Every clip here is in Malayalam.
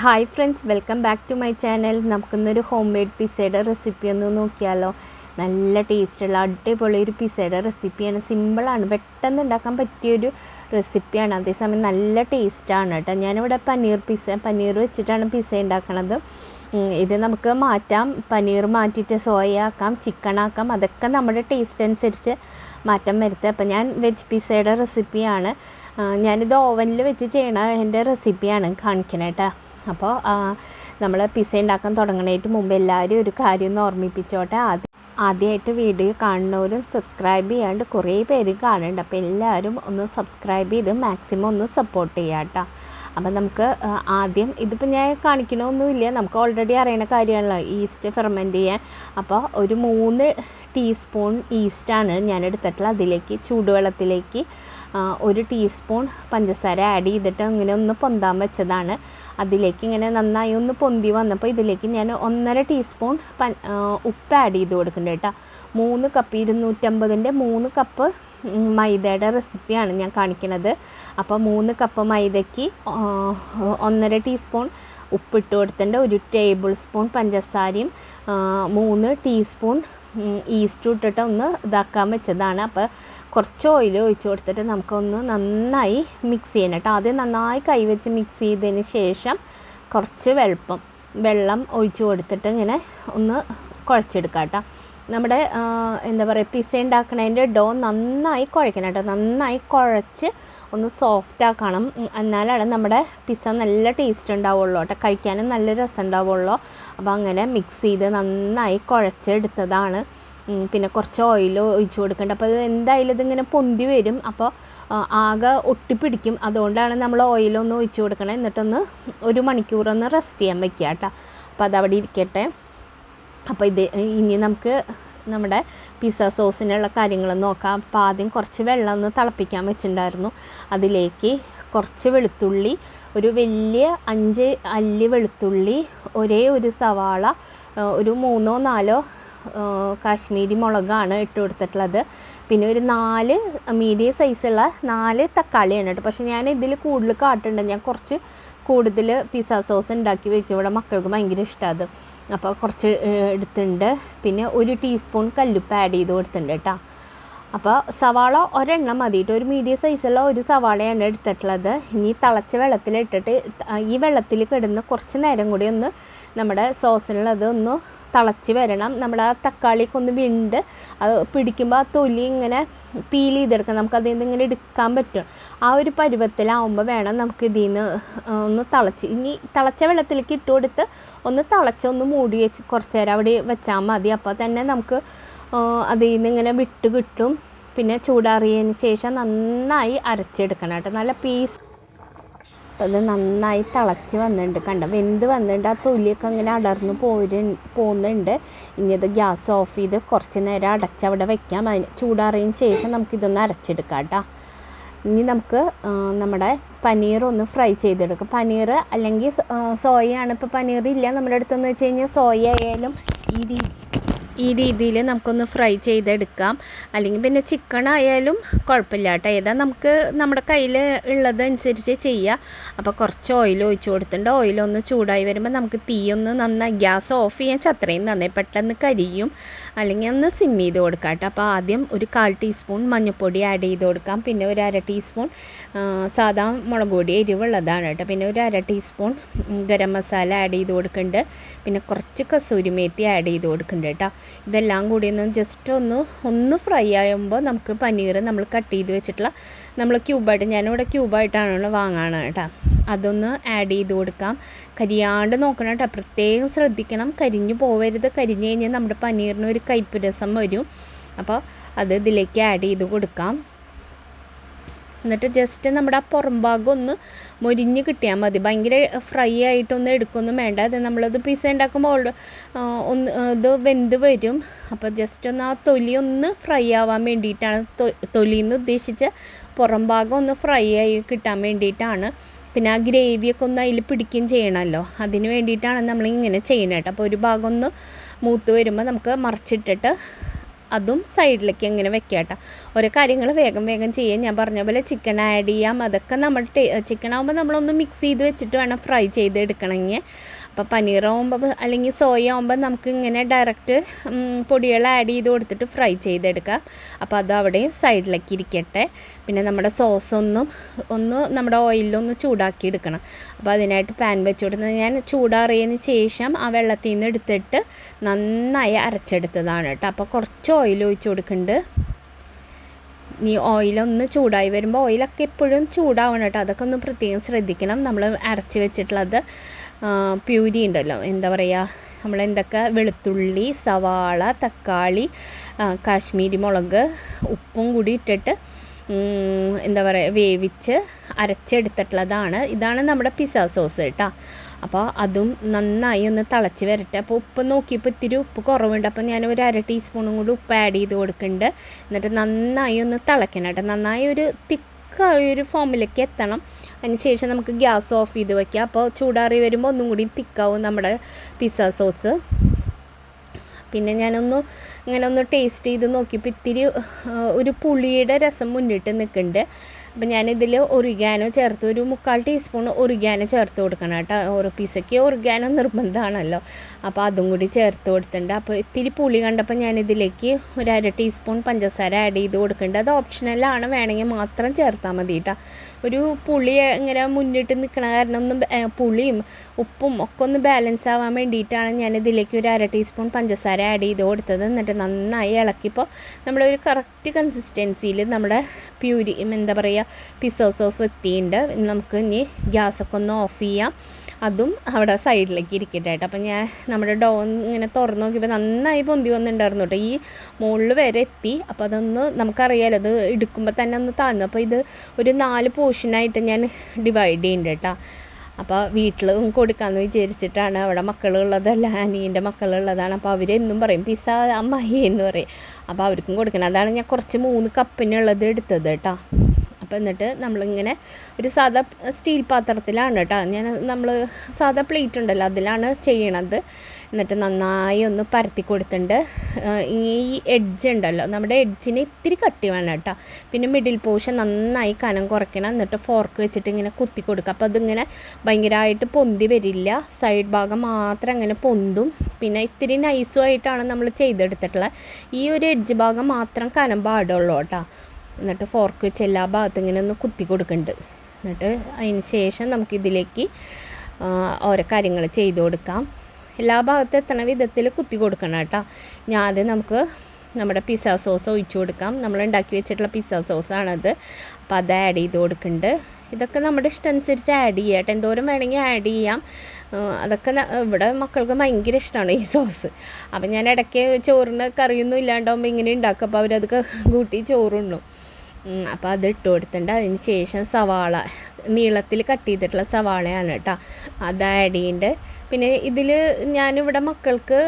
Hi friends welcome back to my channel നമുക്കിന്നൊരു ഹോം മെയ്ഡ് പിസയുടെ റെസിപ്പി ഒന്ന് നോക്കിയാലോ. നല്ല ടേസ്റ്റുള്ള അടിപൊളി ഒരു പിസയുടെ റെസിപ്പിയാണ് സിമ്പിളാണ് പെട്ടെന്ന് ഉണ്ടാക്കാൻ പറ്റിയൊരു റെസിപ്പിയാണ് അതേസമയം നല്ല ടേസ്റ്റാണ് കേട്ടോ. ഞാനിവിടെ പനീർ പിസ്സ പനീർ വെച്ചിട്ടാണ് പിസ്സ ഉണ്ടാക്കണത്. ഇത് നമുക്ക് മാറ്റാം. പനീർ മാറ്റിയിട്ട് സോയ ആക്കാം ചിക്കൻ ആക്കാം. അതൊക്കെ നമ്മുടെ ടേസ്റ്റ് അനുസരിച്ച് മാറ്റം വരുത്തുക. അപ്പം ഞാൻ വെജ് പിസ്സയുടെ റെസിപ്പിയാണ് ഞാനിത് ഓവനിൽ വെച്ച് ചെയ്യണ എന്റെ റെസിപ്പിയാണ് കാണിക്കണേ കേട്ടോ. അപ്പോൾ നമ്മൾ പിസ ഉണ്ടാക്കാൻ തുടങ്ങണേറ്റ് മുമ്പ് എല്ലാവരും ഒരു കാര്യം ഒന്ന് ഓർമ്മിപ്പിച്ചോട്ടെ. ആദ്യം ആദ്യമായിട്ട് വീഡിയോ കാണുന്നവരും സബ്സ്ക്രൈബ് ചെയ്യാണ്ട് കുറേ പേര് കാണുന്നുണ്ട്. അപ്പോൾ എല്ലാവരും ഒന്ന് സബ്സ്ക്രൈബ് ചെയ്ത് മാക്സിമം ഒന്ന് സപ്പോർട്ട് ചെയ്യാം കേട്ടോ. അപ്പം നമുക്ക് ആദ്യം ഇതിപ്പോൾ ഞാൻ കാണിക്കണമൊന്നുമില്ല നമുക്ക് ഓൾറെഡി അറിയണ കാര്യമാണല്ലോ ഈസ്റ്റ് ഫെർമെന്റ് ചെയ്യാൻ. അപ്പോൾ ഒരു മൂന്ന് ടീസ്പൂൺ ഈസ്റ്റാണ് ഞാൻ എടുത്തിട്ടുള്ളത്. അതിലേക്ക് ചൂടുവെള്ളത്തിലേക്ക് ഒരു ടീസ്പൂൺ പഞ്ചസാര ആഡ് ചെയ്തിട്ട് ഇങ്ങനെ ഒന്ന് പൊന്താൻ വെച്ചതാണ്. അതിലേക്ക് ഇങ്ങനെ നന്നായി ഒന്ന് പൊന്തി വന്നപ്പോൾ ഇതിലേക്ക് ഞാൻ ഒന്നര ടീസ്പൂൺ ഉപ്പ് ആഡ് ചെയ്ത് കൊടുക്കുന്നുണ്ട് കേട്ടോ. മൂന്ന് കപ്പ് ഇരുന്നൂറ്റമ്പതിന്റെ മൂന്ന് കപ്പ് മൈദയുടെ റെസിപ്പിയാണ് ഞാൻ കാണിക്കുന്നത് അപ്പോൾ മൂന്ന് കപ്പ് മൈദയ്ക്ക് ഒന്നര ടീസ്പൂൺ ഉപ്പിട്ട് കൊടുത്തിട്ടുണ്ട്. ഒരു ടേബിൾ സ്പൂൺ പഞ്ചസാരയും മൂന്ന് ടീസ്പൂൺ ഈസ്റ്റ് ഇട്ടിട്ട് ഒന്ന് ഇതാക്കാൻ വെച്ചതാണ്. അപ്പോൾ കുറച്ച് ഓയിൽ ഒഴിച്ച് കൊടുത്തിട്ട് നമുക്കൊന്ന് നന്നായി മിക്സ് ചെയ്യണം കേട്ടോ. ആദ്യം നന്നായി കൈവച്ച് മിക്സ് ചെയ്തതിന് ശേഷം കുറച്ച് വെളുപ്പം വെള്ളം ഒഴിച്ച് കൊടുത്തിട്ട് ഇങ്ങനെ ഒന്ന് കുഴച്ചെടുക്കാം കേട്ടോ. നമ്മുടെ എന്താ പറയുക പിസ്സ ഉണ്ടാക്കണതിന്റെ ഡോ നന്നായി കുഴയ്ക്കണം കേട്ടോ. നന്നായി കുഴച്ച് ഒന്ന് സോഫ്റ്റ് ആക്കണം. എന്നാലാണ് നമ്മുടെ പിസ്സ നല്ല ടേസ്റ്റ് ഉണ്ടാവുള്ളൂ കേട്ടോ. കഴിക്കാനും നല്ല രസം ഉണ്ടാവുള്ളൂ. അപ്പോൾ അങ്ങനെ മിക്സ് ചെയ്ത് നന്നായി കുഴച്ചെടുത്തതാണ്. പിന്നെ കുറച്ച് ഓയിൽ ഒഴിച്ചു കൊടുക്കേണ്ടത് അപ്പോൾ എന്തായാലും ഇതിങ്ങനെ പൊന്തി വരും. അപ്പോൾ ആകെ ഒട്ടിപ്പിടിക്കും. അതുകൊണ്ടാണ് നമ്മൾ ഓയിലൊന്ന് ഒഴിച്ച് കൊടുക്കണം. എന്നിട്ടൊന്ന് ഒരു മണിക്കൂറൊന്ന് റെസ്റ്റ് ചെയ്യാൻ വയ്ക്കുക കേട്ടോ. അപ്പോൾ അതവിടെ ഇരിക്കട്ടെ. അപ്പോൾ ഇത് ഇനി നമുക്ക് നമ്മുടെ പിസ്സ സോസിനുള്ള കാര്യങ്ങൾ നോക്കാം. അപ്പോൾ ആദ്യം കുറച്ച് വെള്ളം ഒന്ന് തിളപ്പിക്കാൻ വെച്ചിട്ടുണ്ടായിരുന്നു. അതിലേക്ക് കുറച്ച് വെളുത്തുള്ളി ഒരു വലിയ അഞ്ച് അല്ലി വെളുത്തുള്ളി ഒരേ ഒരു സവാള ഒരു മൂന്നോ നാലോ കാശ്മീരി മുളകാണ് ഇട്ട് കൊടുത്തിട്ടുള്ളത്. പിന്നെ ഒരു നാല് മീഡിയം സൈസുള്ള നാല് തക്കാളിയാണ് കേട്ടോ പക്ഷേ ഞാൻ ഇതിൽ കൂടുതൽ കാട്ടുണ്ട്. ഞാൻ കുറച്ച് കൂടുതൽ പിസ്സ സോസ് ഉണ്ടാക്കി വയ്ക്കും ഇവിടെ മക്കൾക്ക് ഭയങ്കര ഇഷ്ടമാണ് അപ്പോൾ കുറച്ച് എടുത്തിട്ടുണ്ട്. പിന്നെ ഒരു ടീസ്പൂൺ കല്ലുപ്പ് ആഡ് ചെയ്ത് കൊടുത്തിട്ടുണ്ട് കേട്ടോ. അപ്പോൾ സവാള ഒരെണ്ണം മതിയിട്ട് ഒരു മീഡിയം സൈസുള്ള ഒരു സവാളയാണ് എടുത്തിട്ടുള്ളത്. ഇനി തിളച്ച വെള്ളത്തിലിട്ടിട്ട് ഈ വെള്ളത്തിൽ കിടന്ന് കുറച്ച് നേരം കൂടി ഒന്ന് നമ്മുടെ സോസിനുള്ളത് ഒന്ന് തിളച്ച് വരണം. നമ്മുടെ ആ തക്കാളിയൊക്കെ ഒന്ന് വിണ്ട് അത് പിടിക്കുമ്പോൾ ആ തൊലി ഇങ്ങനെ പീൽ ചെയ്തെടുക്കാം നമുക്ക് അതിൽ നിന്ന് ഇങ്ങനെ എടുക്കാൻ പറ്റും. ആ ഒരു പരുവത്തിലാവുമ്പോൾ വേണം നമുക്ക് ഇതിൽ നിന്ന് ഒന്ന് തിളച്ച്. ഇനി തിളച്ച വെള്ളത്തിലേക്ക് ഇട്ട് കൊടുത്ത് ഒന്ന് തിളച്ച് ഒന്ന് മൂടി വെച്ച് കുറച്ച് നേരം അവിടെ വെച്ചാൽ മതി. അപ്പോൾ തന്നെ നമുക്ക് അതിൽ നിന്ന് ഇങ്ങനെ വിട്ട് കിട്ടും. പിന്നെ ചൂടാറിയതിന് ശേഷം നന്നായി അരച്ചെടുക്കണം കേട്ടോ. നല്ല പീസ് അത് നന്നായി തിളച്ച് വന്നിട്ടുണ്ട്. കണ്ട? വെന്ത് വന്നിട്ടുണ്ട്. ആ തൊലിയൊക്കെ അങ്ങനെ അടർന്നു പോരു പോകുന്നുണ്ട് ഇനി അത് ഗ്യാസ് ഓഫ് ചെയ്ത് കുറച്ച് നേരം അടച്ച് അവിടെ വെക്കാം. അതിന് ചൂടാറിയതിന് ശേഷം നമുക്കിതൊന്ന് അരച്ചെടുക്കാം കേട്ടോ. ഇനി നമുക്ക് നമ്മുടെ പനീർ ഒന്ന് ഫ്രൈ ചെയ്തെടുക്കാം. പനീർ അല്ലെങ്കിൽ സോയയാണ് ഇപ്പോൾ പനീർ ഇല്ല. നമ്മുടെ അടുത്തെന്ന് വെച്ച് കഴിഞ്ഞാൽ സോയ ആയാലും ഈ രീതി ഈ രീതിയിൽ നമുക്കൊന്ന് ഫ്രൈ ചെയ്തെടുക്കാം. അല്ലെങ്കിൽ പിന്നെ ചിക്കൻ ആയാലും കുഴപ്പമില്ല കേട്ടോ ഏതാ നമുക്ക് നമ്മുടെ കയ്യിൽ ഉള്ളതനുസരിച്ച് ചെയ്യുക അപ്പോൾ കുറച്ച് ഓയിൽ ഒഴിച്ച് കൊടുത്തിട്ടുണ്ട്. ഓയിലൊന്ന് ചൂടായി വരുമ്പോൾ നമുക്ക് തീ ഒന്ന് നന്നായി ഗ്യാസ് ഓഫ് ചെയ്യാൻ ചത്രയും നന്നായി. പെട്ടെന്ന് കരിയും. അല്ലെങ്കിൽ ഒന്ന് സിം ചെയ്ത് കൊടുക്കാം കേട്ടോ അപ്പോൾ ആദ്യം ഒരു കാൽ ടീസ്പൂൺ മഞ്ഞൾപ്പൊടി ആഡ് ചെയ്ത് കൊടുക്കാം. പിന്നെ ഒരു അര ടീസ്പൂൺ സാധാ മുളക് പൊടി എരിവുള്ളതാണ് കേട്ടോ. പിന്നെ ഒരു അര ടീസ്പൂൺ ഗരം മസാല ആഡ് ചെയ്ത് കൊടുക്കുന്നുണ്ട്. പിന്നെ കുറച്ച് കസൂരി മേത്തി ആഡ് ചെയ്ത് കൊടുക്കുന്നുണ്ട് കേട്ടോ. ഇതെല്ലാം കൂടി ഒന്ന് ജസ്റ്റ് ഒന്ന് ഒന്ന് ഫ്രൈ ആകുമ്പോൾ നമുക്ക് പനീർ നമ്മൾ കട്ട് ചെയ്ത് വെച്ചിട്ടുള്ള നമ്മൾ ക്യൂബായിട്ട് ഞാനിവിടെ ക്യൂബായിട്ടാണ് വാങ്ങാണ് കേട്ടോ. അതൊന്ന് ആഡ് ചെയ്ത് കൊടുക്കാം. കരിയാണ്ട് നോക്കണം കേട്ടോ. പ്രത്യേകം ശ്രദ്ധിക്കണം. കരിഞ്ഞു പോവരുത്. കരിഞ്ഞു കഴിഞ്ഞാൽ നമ്മുടെ പനീറിന് ഒരു കയ്പ്പ് രസം വരും. അപ്പോൾ അത് ഇതിലേക്ക് ആഡ് ചെയ്ത് കൊടുക്കാം. എന്നിട്ട് ജസ്റ്റ് നമ്മുടെ ആ പുറം ഭാഗം ഒന്ന് മൊരിഞ്ഞ് കിട്ടിയാൽ മതി. ഭയങ്കര ഫ്രൈ ആയിട്ടൊന്നും എടുക്കൊന്നും വേണ്ട. അത് നമ്മളത് പിസ്സ ഉണ്ടാക്കുമ്പോൾ ഒന്ന് ഇത് വെന്ത് വരും. അപ്പോൾ ജസ്റ്റ് ഒന്ന് ആ തൊലി ഒന്ന് ഫ്രൈ ആവാൻ വേണ്ടിയിട്ടാണ് തൊലി എന്ന് ഉദ്ദേശിച്ച പുറം ഭാഗം ഒന്ന് ഫ്രൈ ആയി കിട്ടാൻ വേണ്ടിയിട്ടാണ്. പിന്നെ ആ ഗ്രേവിയൊക്കെ ഒന്ന് അതിൽ പിടിക്കുകയും ചെയ്യണമല്ലോ അതിന് വേണ്ടിയിട്ടാണ് നമ്മൾ ഇങ്ങനെ ചെയ്യണത് കേട്ടോ. അപ്പോൾ ഒരു ഭാഗം ഒന്ന് മൂത്ത് വരുമ്പോൾ നമുക്ക് മറിച്ചിട്ടിട്ട് അതും സൈഡിലേക്ക് ഇങ്ങനെ വെക്കുക കേട്ടോ. ഓരോ കാര്യങ്ങൾ വേഗം വേഗം ചെയ്യാൻ ഞാൻ പറഞ്ഞ പോലെ ചിക്കൻ ആഡ് ചെയ്യാം. അതൊക്കെ നമ്മൾ ചിക്കൻ ആകുമ്പോൾ നമ്മളൊന്ന് മിക്സ് ചെയ്ത് വെച്ചിട്ട് വേണം ഫ്രൈ ചെയ്ത് എടുക്കണമെങ്കിൽ അപ്പോൾ പനീറാകുമ്പോൾ അല്ലെങ്കിൽ സോയ ആകുമ്പോൾ നമുക്ക് ഇങ്ങനെ ഡയറക്റ്റ് പൊടികൾ ആഡ് ചെയ്ത് കൊടുത്തിട്ട് ഫ്രൈ ചെയ്തെടുക്കാം. അപ്പോൾ അത് അവിടെയും സൈഡിലേക്ക് ഇരിക്കട്ടെ. പിന്നെ നമ്മുടെ സോസ് ഒന്നും ഒന്ന് നമ്മുടെ ഓയിലൊന്ന് ചൂടാക്കി എടുക്കണം. അപ്പോൾ അതിനായിട്ട് പാൻ വെച്ച് കൊടുക്കുന്നത് ഞാൻ ചൂടാറിയതിന് ശേഷം ആ വെള്ളത്തിൽ നിന്ന് എടുത്തിട്ട് നന്നായി അരച്ചെടുത്തതാണ് കേട്ടോ. അപ്പോൾ കുറച്ച് ഓയിൽ ഒഴിച്ച് കൊടുക്കുന്നുണ്ട് ഈ ഓയിലൊന്ന് ചൂടായി വരുമ്പോൾ ഓയിലൊക്കെ എപ്പോഴും ചൂടാവണം കേട്ടോ. അതൊക്കെ ഒന്ന് പ്രത്യേകം ശ്രദ്ധിക്കണം. നമ്മൾ അരച്ച് വെച്ചിട്ടുള്ളത് പ്യൂരി ഉണ്ടല്ലോ എന്താ പറയുക നമ്മൾ എന്തൊക്കെ വെളുത്തുള്ളി സവാള തക്കാളി കാശ്മീരി മുളക് ഉപ്പും കൂടി ഇട്ടിട്ട് എന്താ പറയുക വേവിച്ച് അരച്ചെടുത്തിട്ടുള്ളതാണ്. ഇതാണ് നമ്മുടെ പിസ്സ സോസ് കേട്ടോ. അപ്പോൾ അതും നന്നായി ഒന്ന് തിളച്ച് വരട്ടെ. അപ്പോൾ ഉപ്പ് നോക്കിയപ്പോൾ ഇത്തിരി ഉപ്പ് കുറവുണ്ട്. അപ്പോൾ ഞാൻ ഒരു അര ടീസ്പൂണും കൂടി ഉപ്പ് ആഡ് ചെയ്ത് കൊടുക്കുന്നുണ്ട്. എന്നിട്ട് നന്നായി ഒന്ന് തിളയ്ക്കണം കേട്ടോ. നന്നായി ഒരു തിക്കായ ഒരു ഫോമിലേക്ക് എത്തണം. ശേഷം നമുക്ക് ഗ്യാസ് ഓഫ് ചെയ്ത് വെക്കാം. അപ്പോൾ ചൂടാറി വരുമ്പോൾ ഒന്നും കൂടി തിക്കാവും നമ്മുടെ പിസ്സ സോസ് പിന്നെ ഞാനൊന്ന് ഇങ്ങനെ ഒന്ന് ടേസ്റ്റ് ചെയ്ത് നോക്കിയപ്പോൾ ഇത്തിരി ഒരു പുളിയുടെ രസം മുന്നിട്ട് നിൽക്കുന്നുണ്ട്. അപ്പം ഞാനിതിൽ ഒറിഗാനോ ചേർത്ത് ഒരു മുക്കാൽ ടീസ്പൂൺ ഒറിഗാനോ ചേർത്ത് കൊടുക്കണം കേട്ടോ. ഓരോ പിസയ്ക്ക് ഒറിഗാനോ നിർബന്ധമാണല്ലോ. അപ്പോൾ അതും കൂടി ചേർത്ത് കൊടുത്തിട്ടുണ്ട്. അപ്പോൾ ഇത്തിരി പുളി കണ്ടപ്പോൾ ഞാനിതിലേക്ക് ഒരു അര ടീസ്പൂൺ പഞ്ചസാര ആഡ് ചെയ്ത് കൊടുക്കുന്നുണ്ട്. അത് ഓപ്ഷണലാണ് വേണമെങ്കിൽ മാത്രം ചേർത്താൽ മതി കേട്ടോ. ഒരു പുളി ഇങ്ങനെ മുന്നിട്ട് നിൽക്കണ കാരണം ഒന്നും പുളിയും ഉപ്പും ഒക്കെ ഒന്ന് ബാലൻസ് ആവാൻ വേണ്ടിയിട്ടാണ് ഞാൻ ഇതിലേക്ക് ഒരു അര ടീസ്പൂൺ പഞ്ചസാര ആഡ് ചെയ്ത് കൊടുത്തത്. എന്നിട്ട് നന്നായി ഇളക്കിയപ്പോൾ നമ്മളൊരു കറക്റ്റ് കൺസിസ്റ്റൻസിയിൽ നമ്മുടെ പ്യൂരി എന്താ പറയുക പിസോ സോസ് എത്തിയിട്ടുണ്ട്. നമുക്ക് ഇനി ഗ്യാസൊക്കെ ഒന്ന് ഓഫ് ചെയ്യാം. അതും അവിടെ സൈഡിലേക്ക് ഇരിക്കട്ടെ. കേട്ടോ അപ്പം ഞാൻ നമ്മുടെ ഡോ ഇങ്ങനെ തുറന്നു നോക്കിയപ്പോൾ നന്നായി പൊന്തി വന്നിട്ടുണ്ടായിരുന്നു കേട്ടോ. ഈ മുകളിൽ വരെ എത്തി. അപ്പോൾ അതൊന്ന് നമുക്കറിയാലോ അത് എടുക്കുമ്പോൾ തന്നെ ഒന്ന് താഴ്ന്നു. അപ്പോൾ ഇത് ഒരു നാല് പോർഷനായിട്ട് ഞാൻ ഡിവൈഡ് ചെയ്യുന്നുണ്ട് കേട്ടോ. അപ്പോൾ വീട്ടിൽ കൊടുക്കാമെന്ന് വിചാരിച്ചിട്ടാണ് അവിടെ മക്കളുള്ളതല്ല അനിയന്റെ മക്കളുള്ളതാണ്. അപ്പോൾ അവരെന്നും പറയും പിസ അമ്മായി എന്ന് പറയും. അപ്പോൾ അവർക്കും കൊടുക്കണം. അതാണ് ഞാൻ കുറച്ച് മൂന്ന് കപ്പിനുള്ളത് എടുത്തത് കേട്ടോ. അപ്പോൾ എന്നിട്ട് നമ്മളിങ്ങനെ ഒരു സാധാ സ്റ്റീൽ പാത്രത്തിലാണ് കേട്ടോ. ഞാൻ നമ്മൾ സാധാ പ്ലേറ്റ് ഉണ്ടല്ലോ അതിലാണ് ചെയ്യണത്. എന്നിട്ട് നന്നായി ഒന്ന് പരത്തി കൊടുത്തിട്ടുണ്ട്. ഈ എഡ്ജ് ഉണ്ടല്ലോ നമ്മുടെ എഡ്ജിന് ഇത്തിരി കട്ടി വേണം കേട്ടോ. പിന്നെ മിഡിൽ പോർഷൻ നന്നായി കനം കുറയ്ക്കണം. എന്നിട്ട് ഫോർക്ക് വെച്ചിട്ട് ഇങ്ങനെ കുത്തി കൊടുക്കുക. അപ്പോൾ അതിങ്ങനെ ഭയങ്കരമായിട്ട് പൊന്തി വരില്ല. സൈഡ് ഭാഗം മാത്രം അങ്ങനെ പൊന്തും. പിന്നെ ഇത്തിരി നൈസുമായിട്ടാണ് നമ്മൾ ചെയ്തെടുത്തിട്ടുള്ളത്. ഈ ഒരു എഡ്ജ് ഭാഗം മാത്രം കനം പാടുള്ളൂ കേട്ടോ. എന്നിട്ട് ഫോർക്ക് വെച്ച് എല്ലാ ഭാഗത്തും ഇങ്ങനെ ഒന്ന് കുത്തി കൊടുക്കുന്നുണ്ട് എന്നിട്ട് അതിന് ശേഷം നമുക്കിതിലേക്ക് ഓരോ കാര്യങ്ങൾ ചെയ്ത് കൊടുക്കാം. എല്ലാ ഭാഗത്തും എത്തണ വിധത്തിൽ കുത്തി കൊടുക്കണം കേട്ടോ. ഞാൻ ആദ്യം നമുക്ക് നമ്മുടെ പിസ്സ സോസ് ഒഴിച്ചു കൊടുക്കാം. നമ്മൾ ഉണ്ടാക്കി വെച്ചിട്ടുള്ള പിസ്സ സോസാണത് അപ്പോൾ അത് ആഡ് ചെയ്ത് കൊടുക്കുന്നുണ്ട് ഇതൊക്കെ നമ്മുടെ ഇഷ്ടം അനുസരിച്ച് ആഡ് ചെയ്യാം കേട്ടോ. എന്തോരം വേണമെങ്കിൽ ആഡ് ചെയ്യാം. അതൊക്കെ ഇവിടെ മക്കൾക്ക് ഭയങ്കര ഇഷ്ടമാണ് ഈ സോസ് അപ്പം ഞാൻ ഇടയ്ക്ക് ചോറിന് കറിയൊന്നും ഇല്ലാണ്ടാവുമ്പോൾ ഇങ്ങനെ ഉണ്ടാക്കും. അപ്പോൾ അവരത് കൂട്ടി ചോറുണ്ണും. അപ്പോൾ അത് ഇട്ട് കൊടുത്തിട്ടുണ്ട്. അതിന് ശേഷം സവാള നീളത്തിൽ കട്ട് ചെയ്തിട്ടുള്ള സവാളയാണ് കേട്ടോ അത് ആഡ് ചെയ്യുന്നുണ്ട് പിന്നെ ഇതിൽ ഞാനിവിടെ മക്കൾക്ക്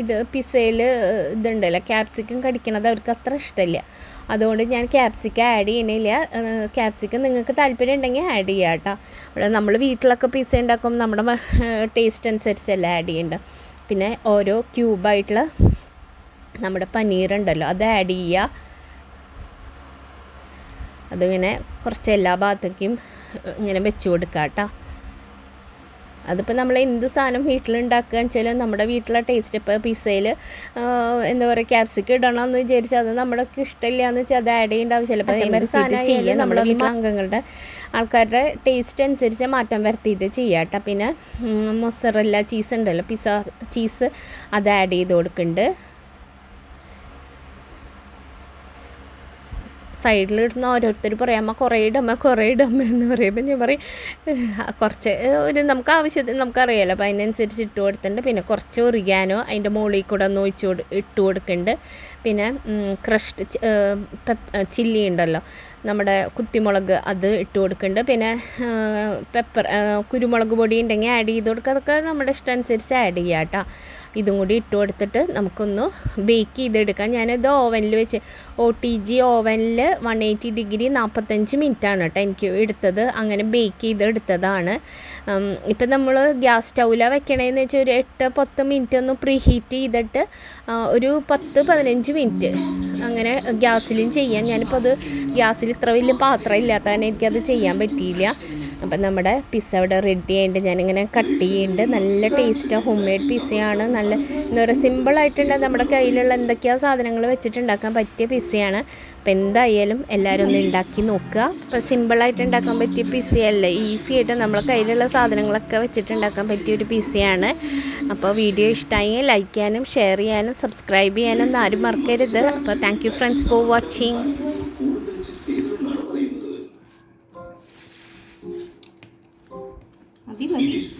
ഇത് പിസയിൽ ഇതുണ്ടല്ലോ ക്യാപ്സിക്കം കടിക്കണത് അവർക്ക് അത്ര ഇഷ്ടമില്ല അതുകൊണ്ട് ഞാൻ ക്യാപ്സിക്കം ആഡ് ചെയ്യണില്ല. ക്യാപ്സിക്കം നിങ്ങൾക്ക് താല്പര്യം ഉണ്ടെങ്കിൽ ആഡ് ചെയ്യാം കേട്ടോ ഇവിടെ നമ്മൾ വീട്ടിലൊക്കെ പിസ ഉണ്ടാക്കുമ്പോൾ നമ്മുടെ ടേസ്റ്റ് അനുസരിച്ചല്ല ആഡ് ചെയ്യേണ്ടത് പിന്നെ ഓരോ ക്യൂബായിട്ടുള്ള നമ്മുടെ പനീറുണ്ടല്ലോ അത് ആഡ് ചെയ്യുക അതിങ്ങനെ കുറച്ച് എല്ലാ ഭാഗത്തേക്കും ഇങ്ങനെ വെച്ച് കൊടുക്കുക കേട്ടോ. അതിപ്പോൾ നമ്മൾ എന്ത് സാധനം വീട്ടിലുണ്ടാക്കുക വെച്ചാൽ നമ്മുടെ വീട്ടിലെ ടേസ്റ്റ് ഇപ്പോൾ പിസ്സയിൽ എന്താ പറയുക ക്യാപ്സിക്കം എന്ന് വിചാരിച്ചാൽ അത് നമ്മുടെ ഇഷ്ടമില്ല എന്ന് വെച്ചാൽ അത് ആഡ് ചെയ്യേണ്ട ആവശ്യമില്ല. അപ്പോൾ എന്ത് സാധനം ചെയ്യുക നമ്മുടെ അംഗങ്ങളുടെ ആൾക്കാരുടെ ടേസ്റ്റ് അനുസരിച്ച് മാറ്റം വരുത്തിയിട്ട് ചെയ്യാം കേട്ടോ. പിന്നെ മൊസറല്ല ചീസ് ഉണ്ടല്ലോ പിസ്സ ചീസ് അത് ആഡ് ചെയ്ത് കൊടുക്കുന്നുണ്ട്. സൈഡിലിടുന്ന ഓരോരുത്തർ പറയാം അമ്മ കുറേ ഇടമ്മ കുറേ ഇടമ്മ എന്ന് പറയുമ്പോൾ ഞാൻ പറയും കുറച്ച് ഒരു നമുക്ക് ആവശ്യത്തിന് നമുക്കറിയാലോ അപ്പോൾ അതിനനുസരിച്ച് ഇട്ട് കൊടുത്തിട്ടുണ്ട്. പിന്നെ കുറച്ച് ഒറിയാനോ അതിന്റെ മുകളിൽ കൂടെ ഒന്ന് ഒഴിച്ച് കൊടു ഇട്ട് കൊടുക്കുന്നുണ്ട് പിന്നെ ക്രഷ്ഡ് ചില്ലി ഉണ്ടല്ലോ നമ്മുടെ കുത്തിമുളക് അത് ഇട്ട് കൊടുക്കുന്നുണ്ട്. പിന്നെ പെപ്പർ കുരുമുളക് പൊടി ഉണ്ടെങ്കിൽ ആഡ് ചെയ്ത് കൊടുക്കുക. അതൊക്കെ നമ്മുടെ ഇഷ്ടം അനുസരിച്ച് ആഡ് ചെയ്യാം കേട്ടോ. ഇതും കൂടി ഇട്ട് കൊടുത്തിട്ട് നമുക്കൊന്ന് ബേക്ക് ചെയ്തെടുക്കാം. ഞാനിത് ഓവനിൽ വെച്ച് ഒ ടി ജി ഓവനിൽ വൺ എയ്റ്റി ഡിഗ്രി നാൽപ്പത്തഞ്ച് മിനിറ്റാണ് കേട്ടോ എനിക്ക് എടുത്തത്. അങ്ങനെ ബേക്ക് ചെയ്തെടുത്തതാണ് ഇപ്പം നമ്മൾ ഗ്യാസ് സ്റ്റൗവിലാണ് വെക്കണേന്ന് വെച്ചാൽ ഒരു എട്ട് പത്ത് മിനിറ്റ് ഒന്ന് പ്രീഹീറ്റ് ചെയ്തിട്ട് ഒരു പത്ത് പതിനഞ്ച് മിനിറ്റ് അങ്ങനെ ഗ്യാസിലും ചെയ്യാം. ഞാനിപ്പോൾ അത് ഗ്യാസിൽ ഇത്ര വലിയ പാത്രം ഇല്ലാത്ത തന്നെ എനിക്കത് ചെയ്യാൻ പറ്റിയില്ല. അപ്പം നമ്മുടെ പിസ്സ ഇവിടെ റെഡി ആയിട്ട് ഞാനിങ്ങനെ കട്ട് ചെയ്യുന്നുണ്ട്. നല്ല ടേസ്റ്റ് ഹോം മെയ്ഡ് പിസ്സയാണ് നല്ല എന്താ പറയുക സിമ്പിളായിട്ടുണ്ട് നമ്മുടെ കയ്യിലുള്ള എന്തൊക്കെയാ സാധനങ്ങൾ വെച്ചിട്ട് ഉണ്ടാക്കാൻ പറ്റിയ പിസ്സയാണ് അപ്പം എന്തായാലും എല്ലാവരും ഒന്ന് ഉണ്ടാക്കി നോക്കുക. അപ്പോൾ സിമ്പിളായിട്ട് ഉണ്ടാക്കാൻ പറ്റിയ പിസ്സയല്ല ഈസി ആയിട്ട് നമ്മളെ കയ്യിലുള്ള സാധനങ്ങളൊക്കെ വെച്ചിട്ട് ഉണ്ടാക്കാൻ പറ്റിയ ഒരു പിസ്സയാണ് അപ്പോൾ വീഡിയോ ഇഷ്ടമായി ലൈക്ക് ചെയ്യാനും ഷെയർ ചെയ്യാനും സബ്സ്ക്രൈബ് ചെയ്യാനും ഒന്നും ആരും മറക്കരുത്. അപ്പോൾ thank you friends for watching മതി മതി